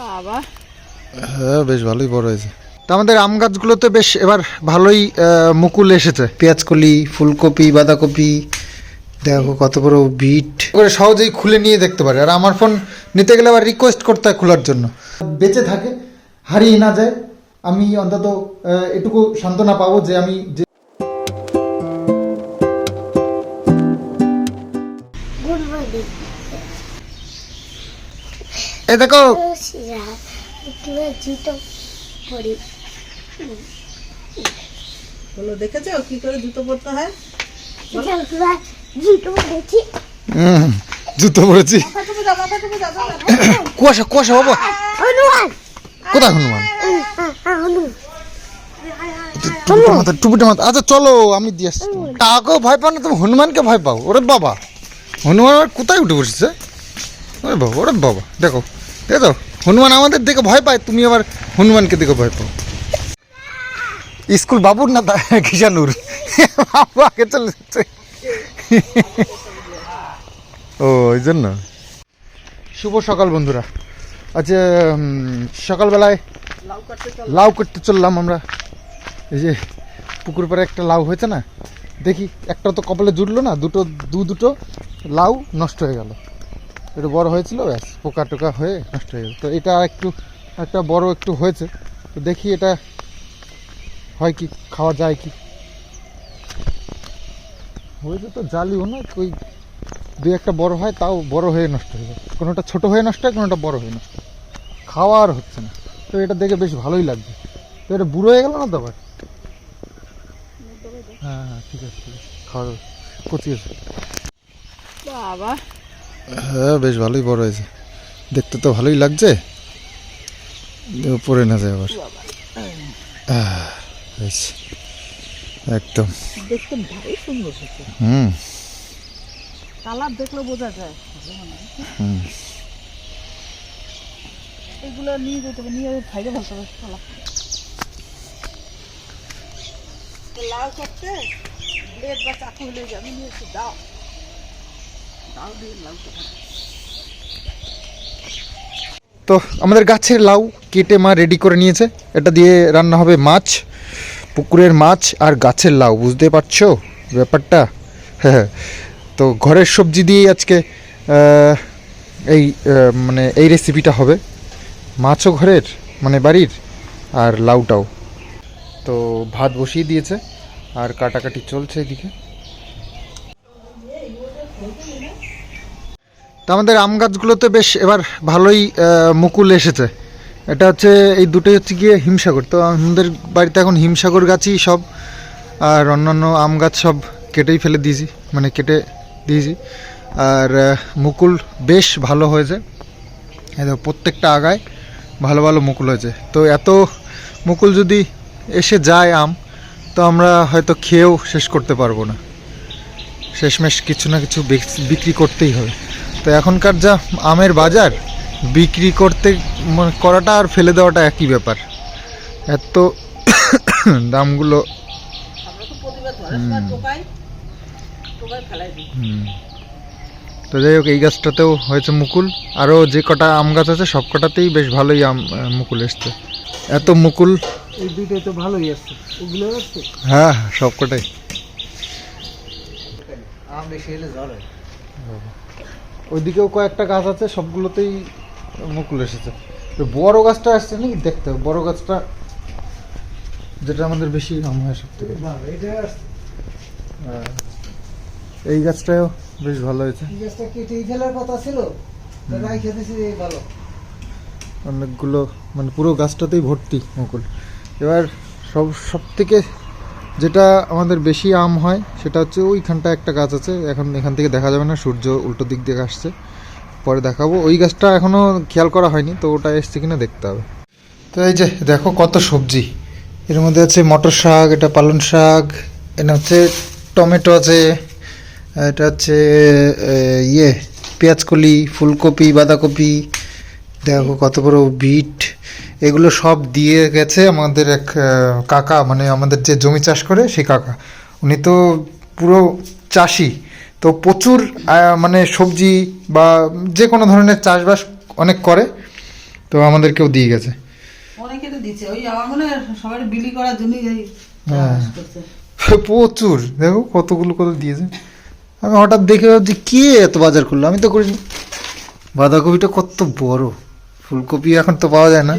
বাবা। হ্যাঁ বেশ ভালোই বড় হয়েছে। তো আমাদের আম গাছগুলোতে বেশ এবার ভালোই মুকুল এসেছে। পেঁয়াজকলি ফুলকপি বাঁধাকপি দেখো কত বড় বিট। করে সহজেই খুলে নিয়ে দেখতে পারে। আর আমার ফোন নিতে গেলে আবার রিকোয়েস্ট করতে হয় খোলার জন্য। বেঁচে থাকে হারিয়ে না যায়। আমি অন্তত এটুকু সান্ত্বনা পাবো যে আমি যে গুড মর্নিং। এ দেখো। জুতো বলো দেখেছ কি করে জুতো পরতে হয়? জুতো পরেছি। কুয়াশা কুয়াশা বাবা। কোথায় হনুমান? হনুমান। টুপিটা মাথা টুপিটা মাথা আচ্ছা চলো আমি দিয়ে আসছি। টাকেও ভয় পাও না তুমি হনুমানকে ভয় পাও। ওরে বাবা। হনুমান কোথায় উঠে বসেছে? ওরে বাবা ওরে বাবা। দেখো। দেখো হনুমান আমাদের দেখে ভয় পায়, তুমি আবার হনুমানকে দেখে ভয় পাও। স্কুল বাবুর না তা- কিষানুর বাবু আগে চলে যাচ্ছে। ও ওই জন্য? শুভ সকাল বন্ধুরা। আচ্ছা সকালবেলায় লাউ করতে চললাম আমরা। এই যে পুকুর পাড়ে একটা লাউ হয়েছে না? দেখি, একটা তো কপালে জুটলো না, দুটো, দু দুটো লাউ নষ্ট হয়ে গেল। একটু বড় হয়েছিল, ব্যাস, পোকা টোকা হয়ে নষ্ট হয়ে তো এটা একটু একটা বড় একটু হয়েছে। তো দেখি এটা হয় কি, খাওয়া যায় কি? হয়েছে তো জালিও না ওই দুই একটা বড় হয়, তাও বড় হয়ে নষ্ট হয়ে যায়। কোনোটা ছোট হয়ে নষ্ট হয়, কোনোটা বড় হয়ে নষ্ট হয়। খাওয়া আর হচ্ছে না। তো এটা দেখে বেশ ভালোই লাগছে। তো এটা বুড়ো হয়ে গেল না তো হ্যাঁ হ্যাঁ ঠিক আছে ঠিক আছে। খাওয়া যাবে। কচি আছে। বাবা। হ্যাঁ বেশ ভালোই বড় হয়েছে। দেখতে তো ভালোই লাগছে। পড়ে না যায় আবার। একদম। দেখতে ভারী সুন্দর হুম। কালার দেখলে বোঝা যায়। হুম। এগুলো নিয়ে যেতে হবে নিয়ে খাইতে ভালো হবে কালা লাউ কাটতে ব্লেড বা চাকু হলে যাবে নিয়ে দাও। তো আমাদের গাছের লাউ কেটে মা রেডি করে নিয়েছে। এটা দিয়ে রান্না হবে মাছ, পুকুরের মাছ আর গাছের লাউ, বুঝতে পারছ ব্যাপারটা? হ্যাঁ তো ঘরের সবজি দিয়েই আজকে এই মানে এই রেসিপিটা হবে। মাছও ঘরের মানে বাড়ির, আর লাউটাও। তো ভাত বসিয়ে দিয়েছে, আর কাটাকাটি চলছে এদিকে। তো আমাদের আম গাছগুলোতে বেশ এবার ভালোই মুকুল এসেছে। এটা হচ্ছে, এই দুটোই হচ্ছে গিয়ে হিমসাগর। তো আমাদের বাড়িতে এখন হিমসাগর গাছই সব, আর অন্যান্য আম গাছ সব কেটেই ফেলে দিয়েছি মানে কেটে দিয়েছি। আর মুকুল বেশ ভালো হয়েছে। প্রত্যেকটা আগায় ভালো ভালো মুকুল হয়েছে। তো এত মুকুল যদি এসে যায় আম, তো আমরা হয়তো খেয়েও শেষ করতে পারব না। শেষমেশ কিছু না কিছু বিক্রি করতেই হবে। তো এখনকার যা আমের বাজার বিক্রি করতে মানে করাটা আর ফেলে দেওয়াটা একই ব্যাপার। এত দামগুলো তো যাই হোক এই গাছটাতেও হয়েছে মুকুল। আরও যে কটা আম গাছ আছে সব কটাতেই বেশ ভালোই আম মুকুল এসছে। এত মুকুল। এই তো ভালোই আসছে ওগুলো আসছে হ্যাঁ হ্যাঁ, সব কটাই। আম বেশি হয়। ওইদিকেও কয়েকটা গাছ আছে সবগুলোতেই মুকুল এসেছে। তো বড় গাছটা আসছে নাকি? দেখতে হবে। বড় গাছটা যেটা আমাদের বেশি আম হয় সব থেকে হ্যাঁ। এই গাছটাও বেশ ভালো হয়েছে। এই গাছটা কেটেই ফেলার কথা ছিল? তাই খেতেছি ভালো। অনেকগুলো মানে পুরো গাছটাতেই ভর্তি মুকুল। এবার সব সব থেকে যেটা আমাদের বেশি আম হয়, সেটা হচ্ছে ওইখানটা একটা গাছ আছে, এখন এখান থেকে দেখা যাবে না, সূর্য উল্টো দিক দিয়ে আসছে। পরে দেখাবো। ওই গাছটা এখনও খেয়াল করা হয়নি, তো ওটা এসছে কিনা দেখতে হবে। তো এই যে, দেখো কত সবজি। এর মধ্যে আছে মটর শাক, এটা পালং শাক এটা হচ্ছে টমেটো আছে, এটা হচ্ছে ইয়ে পেঁয়াজকলি, ফুলকপি, বাঁধাকপি, দেখো কত বড় বিট। এগুলো সব দিয়ে গেছে আমাদের এক কাকা মানে আমাদের যে জমি চাষ করে সেই কাকা। উনি তো পুরো চাষি। তো প্রচুর মানে সবজি বা যে কোনো ধরনের চাষবাস অনেক করে তো আমাদেরকেও দিয়ে গেছে। অনেকে তো দিচ্ছে। ওই আমার বিলি করার জন্যই হ্যাঁ। প্রচুর। দেখো কতগুলো কত দিয়েছে। আমি হঠাৎ দেখে ভাবছি কে এত বাজার করল? আমি তো করিনি। বাঁধাকপিটা কত বড়। ফুলকপি এখন তো পাওয়া যায় না।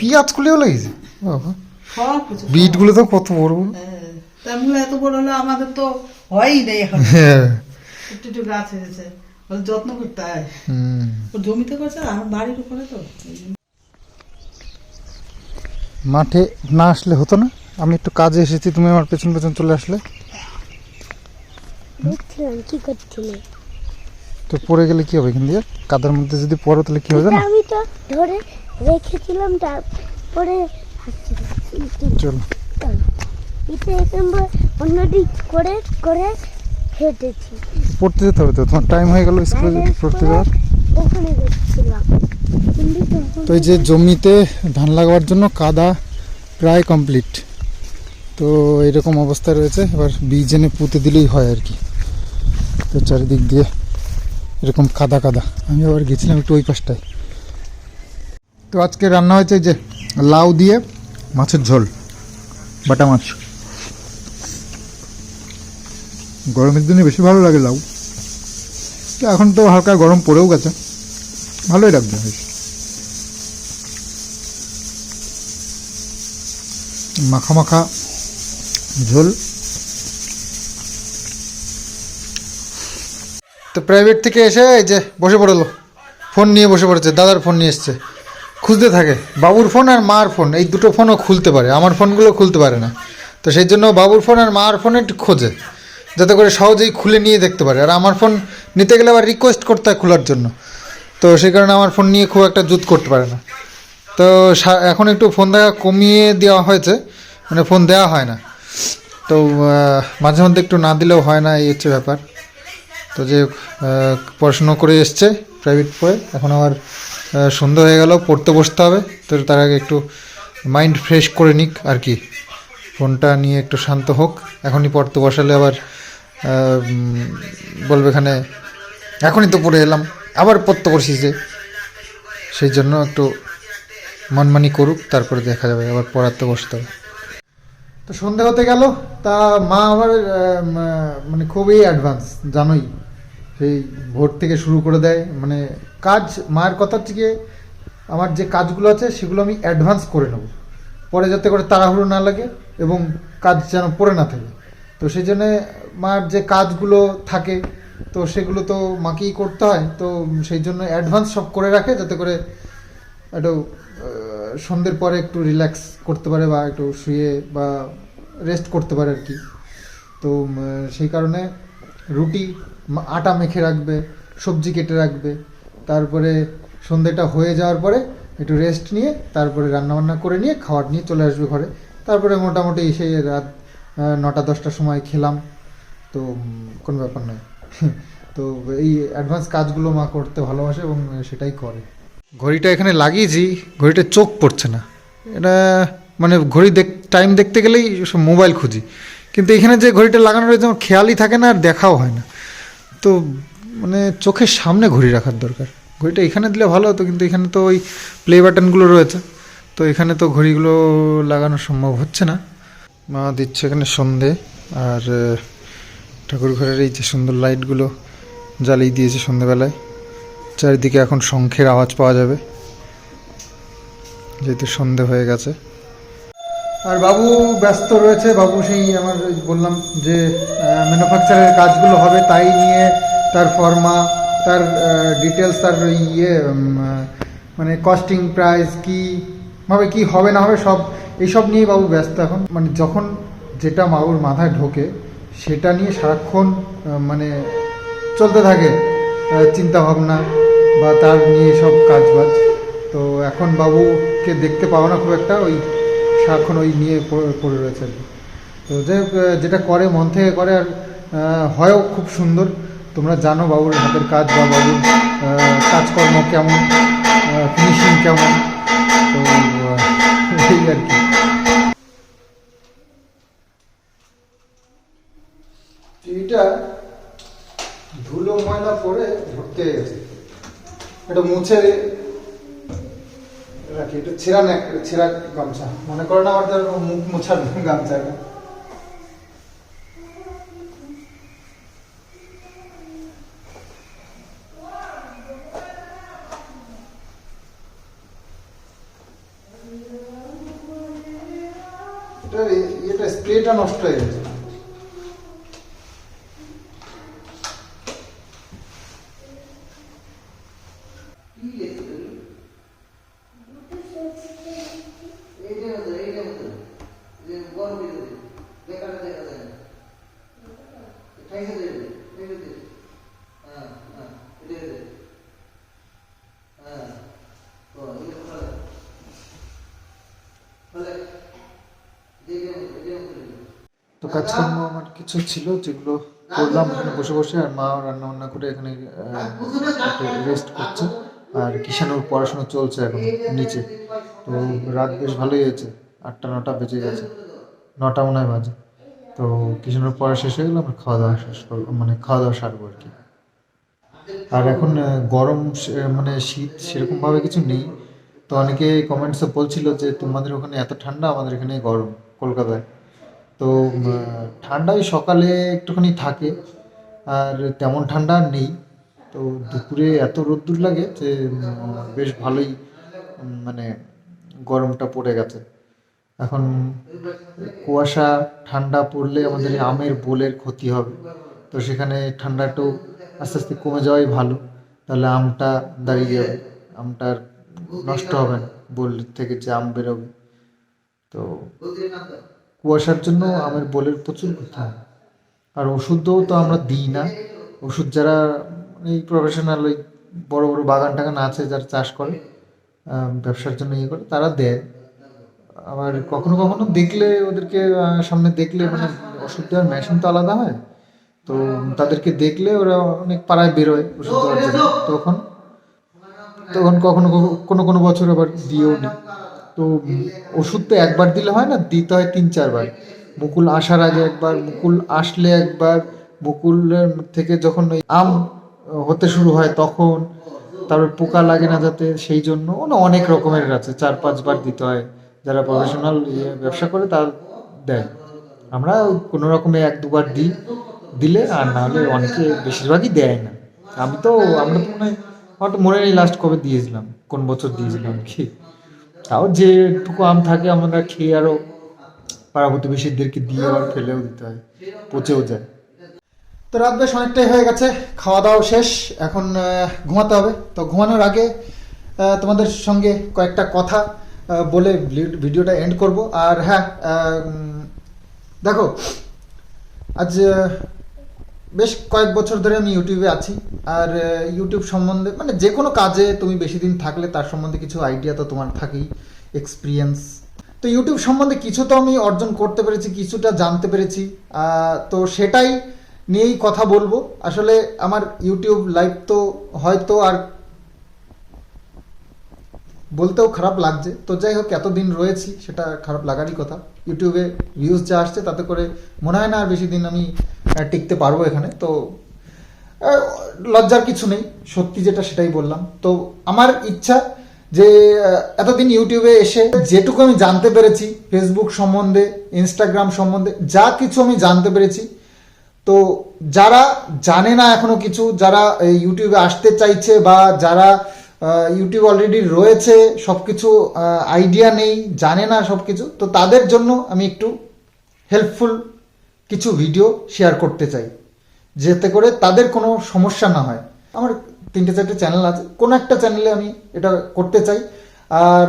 পেঁয়াজ খুলেও লাগিয়েছে বাবা। সব কিছু। বিটগুলো তো কত বড়। বড় হ্যাঁ, এত বড় হলো আমাদের তো হয়ই নেই এখন হ্যাঁ। একটু একটু গাছ হয়েছে। যত্ন করতে হয়। জমিতে করছে আমার বাড়ির উপরে তো। মাঠে না আসলে হতো না? আমি একটু কাজে এসেছি তুমি আমার পেছন পেছন চলে আসলে। কি করছিলে? তো পড়ে গেলে কি হবে এখান দিয়ে? কাদার মধ্যে যদি পড়ো তাহলে কি হবে জানো? আমি তো ধরে রেখেছিলাম তারপরে চলো। এটা একেবারে অন্যদিক করে করে হেঁটেছি। পড়তে যেতে হবে তো? তোমার টাইম হয়ে গেল স্কুলে পড়তে যাওয়ার? ওখানে গেছিলাম তো এই যে জমিতে ধান লাগাবার জন্য কাদা প্রায় কমপ্লিট তো এরকম অবস্থা রয়েছে এবার বীজ এনে পুঁতে দিলেই হয় আর কি। তো চারিদিক দিয়ে এরকম কাদা কাদা। আমি আবার গেছিলাম একটু ওই পাশটায়। তো আজকে রান্না হয়েছে যে লাউ দিয়ে মাছের ঝোল, বাটা মাছ। গরমের দিনে বেশি ভালো লাগে লাউ। তো এখন তো হালকা গরম পড়েও গেছে। ভালোই লাগবে বেশ। মাখা মাখা ঝোল। তো প্রাইভেট থেকে এসে এই যে বসে পড়ল। ফোন নিয়ে বসে পড়েছে, দাদার ফোন নিয়ে এসছে। খুঁজতে থাকে, বাবুর ফোন আর মার ফোন, এই দুটো ফোনও খুলতে পারে, আমার ফোনগুলো খুলতে পারে না। তো সেই জন্য বাবুর ফোন আর মার ফোন একটু খোঁজে, যাতে করে সহজেই খুলে নিয়ে দেখতে পারে। আর আমার ফোন নিতে গেলে আবার রিকোয়েস্ট করতে হয় খোলার জন্য। তো সেই কারণে আমার ফোন নিয়ে খুব একটা জুত করতে পারে না। তো এখন একটু ফোন দেখা কমিয়ে দেওয়া হয়েছে মানে ফোন দেওয়া হয় না। তো মাঝে মধ্যে একটু না দিলেও হয় না, এই হচ্ছে ব্যাপার। তো যে পড়াশুনো করে এসছে প্রাইভেট পড়ে, এখন আবার সন্ধ্যা হয়ে গেল, পড়তে বসতে হবে, তো তার আগে একটু মাইন্ড ফ্রেশ করে নিক আর কি। ফোনটা নিয়ে একটু শান্ত হোক, এখনই পড়তে বসালে আবার বলবে এখানে, এখনই তো পড়ে এলাম, আবার পড়তে বসিয়েছে সেই জন্য একটু মনমানি করুক, তারপরে দেখা যাবে, আবার পড়াতে বসতে হবে। তো সন্ধে হতে গেল, তা মা আবার মানে খুবই অ্যাডভান্স জানোই। সেই ভোর থেকে শুরু করে দেয়। মানে কাজ, মায়ের কথা থেকে আমার যে কাজগুলো আছে, সেগুলো আমি অ্যাডভান্স করে নেব। পরে যাতে করে তাড়াহুড়ো না লাগে এবং কাজ যেন পড়ে না থাকে। তো সেই জন্যে মার যে কাজগুলো থাকে, তো সেগুলো তো মাকেই করতে হয়। তো সেই জন্য অ্যাডভান্স সব করে রাখে, যাতে করে একটু সন্ধ্যের পরে একটু রিল্যাক্স করতে পারে বা একটু শুয়ে বা রেস্ট করতে পারে আর কি। তো সেই কারণে রুটি আটা মেখে রাখবে, সবজি কেটে রাখবে, তারপরে সন্ধ্যেটা হয়ে যাওয়ার পরে একটু রেস্ট নিয়ে তারপরে রান্নাবান্না করে নিয়ে খাবার নিয়ে চলে আসবে ঘরে। তারপরে মোটামুটি সেই রাত নটা, দশটার সময় খেলাম। তো কোনো ব্যাপার নয়। তো, এই অ্যাডভান্স কাজগুলো মা করতে ভালোবাসে এবং সেটাই করে। ঘড়িটা এখানে লাগিয়েছি, ঘড়িটা চোখ পড়ছে না। এটা মানে ঘড়ি দেখ টাইম দেখতে গেলেই সব মোবাইল খুঁজি। কিন্তু এখানে যে ঘড়িটা লাগানো রয়েছে, আমার খেয়ালই থাকে না আর দেখাও হয় না। তো মানে চোখের সামনে ঘড়ি রাখার দরকার। ঘড়িটা এখানে দিলে ভালো হতো, কিন্তু এখানে তো ওই প্লে বাটনগুলো রয়েছে। তো এখানে তো ঘড়িগুলো লাগানো সম্ভব হচ্ছে না। মা দিচ্ছে এখানে সন্ধে, আর ঠাকুর ঘরের এই যে সুন্দর লাইটগুলো জ্বালিয়ে দিয়েছে সন্ধেবেলায়। চারিদিকে এখন শঙ্খের আওয়াজ পাওয়া যাবে। যেহেতু সন্ধে হয়ে গেছে। আর বাবু ব্যস্ত রয়েছে। বাবু সেই আমার বললাম যে ম্যানুফ্যাকচারের কাজগুলো হবে তাই নিয়ে তার ফর্মা তার ডিটেলস তার ইয়ে মানে কস্টিং প্রাইস কি, ভাবে কি হবে না হবে সব, এইসব নিয়ে বাবু ব্যস্ত এখন। মানে যখন যেটা বাবুর মাথায় ঢোকে, সেটা নিয়ে সারাক্ষণ মানে চলতে থাকে চিন্তা ভাবনা বা তার নিয়ে সব কাজ বাজ তো এখন বাবুকে দেখতে পাও না খুব একটা, ওই সারাক্ষণ ওই নিয়ে পড়ে রয়েছে আর কি। তো যে যেটা করে, মন থেকে করে আর হয়ও খুব সুন্দর। তোমরা জানো বাবুর হাতের কাজ বা বাবুর কাজকর্ম কেমন ফিনিশিং কেমন। তো এই আর কি। এটা ধুলো ময়লা ভর্তি হয়ে গেছে। এটা মুছে রাখি, এটা ছেঁড়া না একটা ছেঁড়া গামছা। মনে করেন আমার মুখ মোছার গামছা এটা। তো কাজকর্ম আমার কিছু ছিল যেগুলো করলাম এখানে বসে বসে আর মা রান্না বান্না করে এখানে রেস্ট করছে। আর কিষানোর পড়াশোনা চলছে এখন নিচে। তো রাত বেশ ভালোই হয়েছে। আটটা, নটা বেজে গেছে। নটা মনে হয় বাজে। তো কিষানোর পড়া শেষ হয়ে গেলে, আমরা খাওয়া দাওয়া শেষ করব মানে খাওয়া দাওয়া সারবো আর কি। আর এখন গরম মানে শীত সেরকমভাবে কিছু নেই। তো অনেকে কমেন্টসে বলছিল যে, তোমাদের ওখানে এত ঠান্ডা, আমাদের এখানে গরম, কলকাতায়। তো ঠান্ডাই সকালে একটুখানি থাকে। আর তেমন ঠান্ডা নেই। তো দুপুরে এত রোদ্দুর লাগে যে বেশ ভালোই মানে গরমটা পড়ে গেছে। এখন কুয়াশা, ঠান্ডা পড়লে আমাদের আমের বোলের ক্ষতি হবে। তো সেখানে ঠান্ডা একটু আস্তে আস্তে কমে যাওয়াই ভালো। তাহলে আমটা দাঁড়িয়ে যাবে। আমটা নষ্ট হবে না, বোল থেকে যে আম বেরোবে। তো কুয়াশার জন্য আমের বোলের প্রচুর ক্ষতি হয়। আর ওষুধও তো আমরা দিই না। ওষুধ যারা এই প্রফেশনাল ওই বড় বড় বাগান টাগান আছে যারা চাষ করে ব্যবসার জন্য ইয়ে করে, তারা দেয়। আবার কখনো কখনো দেখলে ওদেরকে সামনে দেখলে মানে ওষুধ দেওয়ার মেশিন তো আলাদা হয়। তো তাদেরকে দেখলে ওরা অনেক পাড়ায় বেরোয় ওষুধ দেওয়ার জন্য। তখন তখন কখনো কোনো কোনো বছর আবার দিয়েও নি তো ওষুধ তো একবার দিলে হয় না, দিতে হয় তিন চারবার। মুকুল আসার আগে একবার, মুকুল আসলে একবার, মুকুলের থেকে যখন ওই আম হতে শুরু হয় তখন, তারপর পোকা লাগে না যাতে, সেই জন্য। অনেক রকমের আছে, চার পাঁচবার দিতে হয়। যারা প্রফেশনাল ব্যবসা করে, তার দেয়। আমরা কোনো রকমে এক দুবার দিই দিলে আর না হলে অনেকে বেশিরভাগই দেয় না। আমি তো, আমরা তো মনে হয় মনে নেই লাস্ট কবে দিয়েছিলাম, কোন বছর দিয়েছিলাম কি। তাও যেটুকু আম থাকে, আমরা খেয়ে আরও পাড়া প্রতিবেশীদেরকে দিয়ে আবার ফেলেও দিতে হয়, পচেও যায়। তো রাত বেশ অনেকটাই হয়ে গেছে খাওয়া দাওয়া শেষ, এখন ঘুমাতে হবে। তো ঘুমানোর আগে তোমাদের সঙ্গে কয়েকটা কথা বলে ভিডিওটা এন্ড করব। আর হ্যাঁ দেখো, আজ বেশ কয়েক বছর ধরে আমি ইউটিউবে আছি। আর ইউটিউব সম্বন্ধে মানে যে কোনো কাজে তুমি বেশি দিন থাকলে তার সম্বন্ধে কিছু আইডিয়া তো তোমার থাকেই এক্সপিরিয়েন্স তো ইউটিউব সম্বন্ধে কিছু তো আমি অর্জন করতে পেরেছি, কিছুটা জানতে পেরেছি। তো সেটাই নিয়েই কথা বলব। আসলে আমার ইউটিউব লাইভ তো হয়তো আর বলতেও খারাপ লাগছে। তো যাই হোক, এতদিন রয়েছি, সেটা খারাপ লাগারই কথা। ইউটিউবে ভিউজ যা আসছে, তাতে করে মনে হয় না আর বেশি দিন আমি টিকতে পারব এখানে। তো লজ্জার কিছু নেই, সত্যি যেটা সেটাই বললাম। তো আমার ইচ্ছা যে এতদিন ইউটিউবে এসে যেটুকু আমি জানতে পেরেছি ফেসবুক সম্বন্ধে ইনস্টাগ্রাম সম্বন্ধে, যা কিছু আমি জানতে পেরেছি তো যারা জানে না এখনও কিছু, যারা ইউটিউবে আসতে চাইছে বা যারা ইউটিউব অলরেডি রয়েছে সব কিছু আইডিয়া নেই, জানে না সব কিছু তো তাদের জন্য আমি একটু হেল্পফুল কিছু ভিডিও শেয়ার করতে চাই। যাতে করে তাদের কোনো সমস্যা না হয়। আমার তিনটে চারটে চ্যানেল আছে, কোনো একটা চ্যানেলে আমি এটা করতে চাই। আর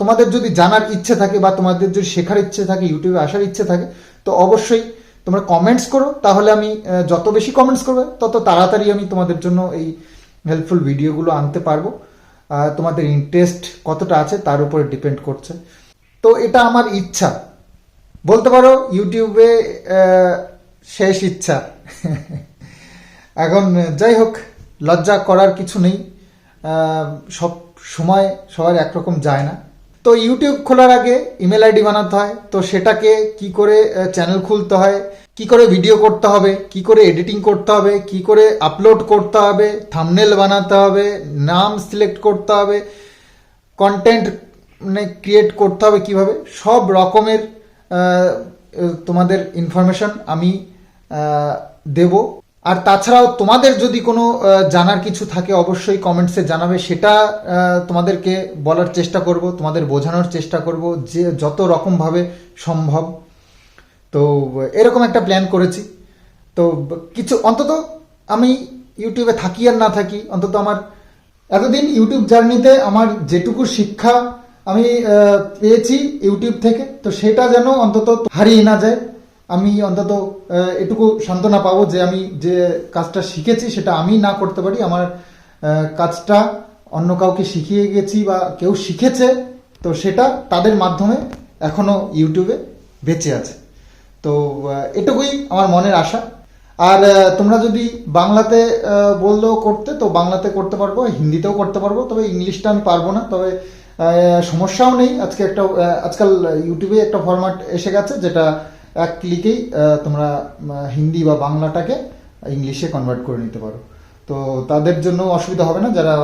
তোমাদের যদি জানার ইচ্ছে থাকে বা তোমাদের যদি শেখার ইচ্ছে থাকে ইউটিউবে আসার ইচ্ছে থাকে, তো অবশ্যই তোমরা কমেন্টস করো, তাহলে আমি যত বেশি কমেন্টস করবে, তত তাড়াতাড়ি আমি তোমাদের জন্য এই হেল্পফুল ভিডিওগুলো আনতে পারব। তোমাদের ইন্টারেস্ট কতটা আছে তার উপরে ডিপেন্ড করছে। তো এটা আমার ইচ্ছা। বলতে পারো ইউটিউবে শেষ ইচ্ছা। এখন, যাই হোক, লজ্জা করার কিছু নেই। সব সময় সবার একরকম যায় না। তো ইউটিউব খোলার আগে ইমেল আইডি বানাতে হয়। তো সেটাকে কি করে চ্যানেল খুলতে হয়, কি করে ভিডিও করতে হবে, কি করে এডিটিং করতে হবে, কি করে আপলোড করতে হবে থামনেল বানাতে হবে, নাম সিলেক্ট করতে হবে কন্টেন্ট মানে ক্রিয়েট করতে হবে কীভাবে, সব রকমের তোমাদের ইনফরমেশন আমি দেব। আর তাছাড়াও তোমাদের যদি কোনো জানার কিছু থাকে, অবশ্যই কমেন্টসে জানাবে। সেটা তোমাদেরকে বলার চেষ্টা করব, তোমাদের বোঝানোর চেষ্টা করব যে যত রকমভাবে সম্ভব। তো, এরকম একটা প্ল্যান করেছি। তো, কিছু, অন্তত আমি ইউটিউবে থাকি আর না থাকি, অন্তত আমার এতদিন ইউটিউব জার্নিতে আমার যেটুকু শিক্ষা আমি পেয়েছি ইউটিউব থেকে, তো সেটা যেন অন্তত হারিয়ে না যায়। আমি অন্তত এটুকু সান্ত্বনা পাবো যে আমি যে কাজটা শিখেছি সেটা আমি না করতে পারি। আমার কাজটা অন্য কাউকে শিখিয়ে গেছি বা কেউ শিখেছে, তো সেটা তাদের মাধ্যমে এখনও ইউটিউবে বেঁচে আছে। তো এটুকুই আমার মনের আশা। আর তোমরা যদি বাংলাতে বললেও করতে, তো বাংলাতে করতে পারব, হিন্দিতেও করতে পারব, তবে ইংলিশটা আমি পারব না। তবে সমস্যাও নেই। আজকে একটা আজকাল ইউটিউবে একটা ফরম্যাট এসে গেছে, যেটা এক ক্লিকেই তোমরা হিন্দি বা বাংলাটাকে ইংলিশে কনভার্ট করে নিতে পারো। তো তাদের জন্য অসুবিধা হবে না যারা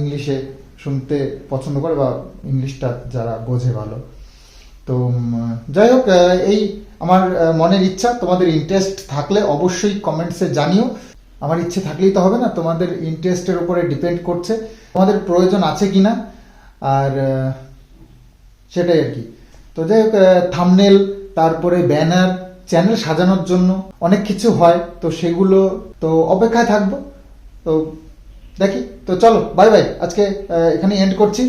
ইংলিশে শুনতে পছন্দ করে বা ইংলিশটা যারা বোঝে ভালো। তো যাই হোক এই আমার মনের ইচ্ছা, তোমাদের ইন্টারেস্ট থাকলে অবশ্যই কমেন্টসে জানিও। আমার ইচ্ছে থাকলেই তো হবে না, তোমাদের ইন্টারেস্টের উপরে ডিপেন্ড করছে, তোমাদের প্রয়োজন আছে কি না আর সেটাই আর কি। তো যাই হোক থামনেল তারপরে ব্যানার, চ্যানেল সাজানোর জন্য অনেক কিছু হয়, তো সেগুলো তো অপেক্ষায় থাকব। তো দেখি, তো চলো বাই বাই আজকে এখানে এন্ড করছি।